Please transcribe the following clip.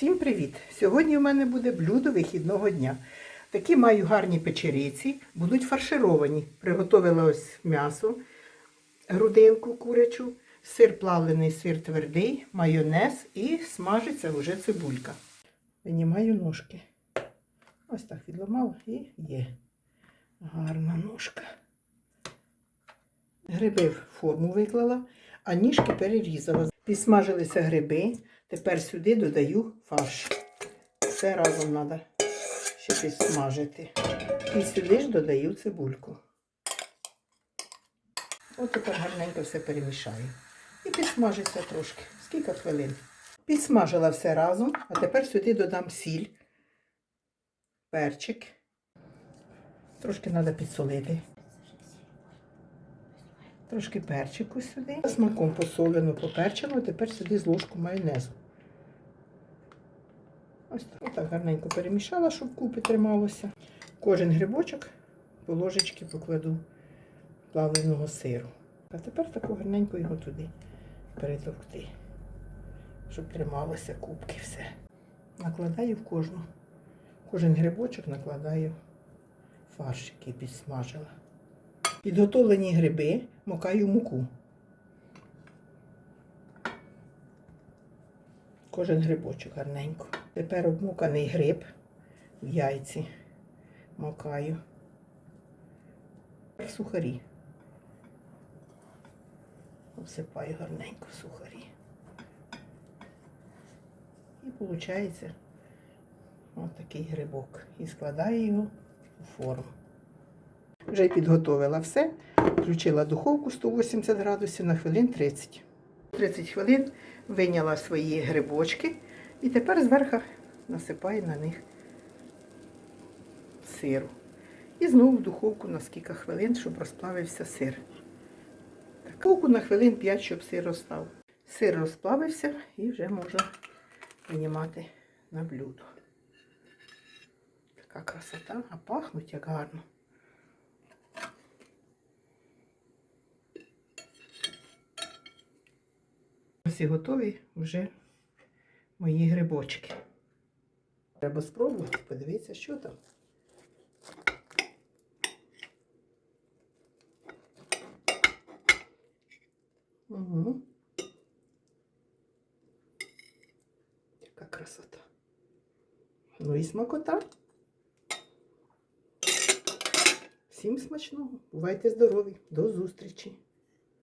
Всім привіт! Сьогодні у мене буде блюдо вихідного дня. Такі маю гарні печериці, будуть фаршировані. Приготовила ось м'ясо, грудинку курячу, сир плавлений, сир твердий, майонез і смажиться вже цибулька. Винімаю ножки. Ось так відламала і є. Гарна ножка. Гриби в форму виклала, а ніжки перерізала. Підсмажилися гриби. Тепер сюди додаю фарш. Все разом треба ще підсмажити. І сюди ж додаю цибульку. От тепер гарненько все перемішаю. І підсмажиться трошки. Скільки хвилин. Підсмажила все разом, а тепер сюди додам сіль, перчик. Трошки треба підсолити. Трошки перчику сюди. Смаком посолено, поперчено, тепер сюди з ложку майонезу. Ось так. Отак гарненько перемішала, щоб купи трималося. Кожен грибочок по ложечки покладу плавленого сиру. А тепер таку гарненько його туди перетовкти, щоб трималося кубки все. Накладаю в кожну. Кожен грибочок накладаю фарш, який підсмажила. Підготовлені гриби макаю муку. Кожен грибочок гарненько. Тепер обмуканий гриб в яйці макаю. Сухарі. Обсипаю гарненько в сухарі. І виходить такий грибок. І складаю його у форму. Вже підготовила все. Включила духовку 180 градусів на хвилин 30. 30 хвилин виняла свої грибочки і тепер зверху насипаю на них сиру. І знову в духовку на скільки хвилин, щоб розплавився сир. Так, духовку на хвилин 5, щоб сир розстав. Сир розплавився і вже можна винімати на блюдо. Така красота, а пахнуть як гарно. Ось і готові вже мої грибочки. Треба спробувати, подивитися, що там. Угу. Яка красота. Ну і смакота. Всім смачного. Бувайте здорові. До зустрічі!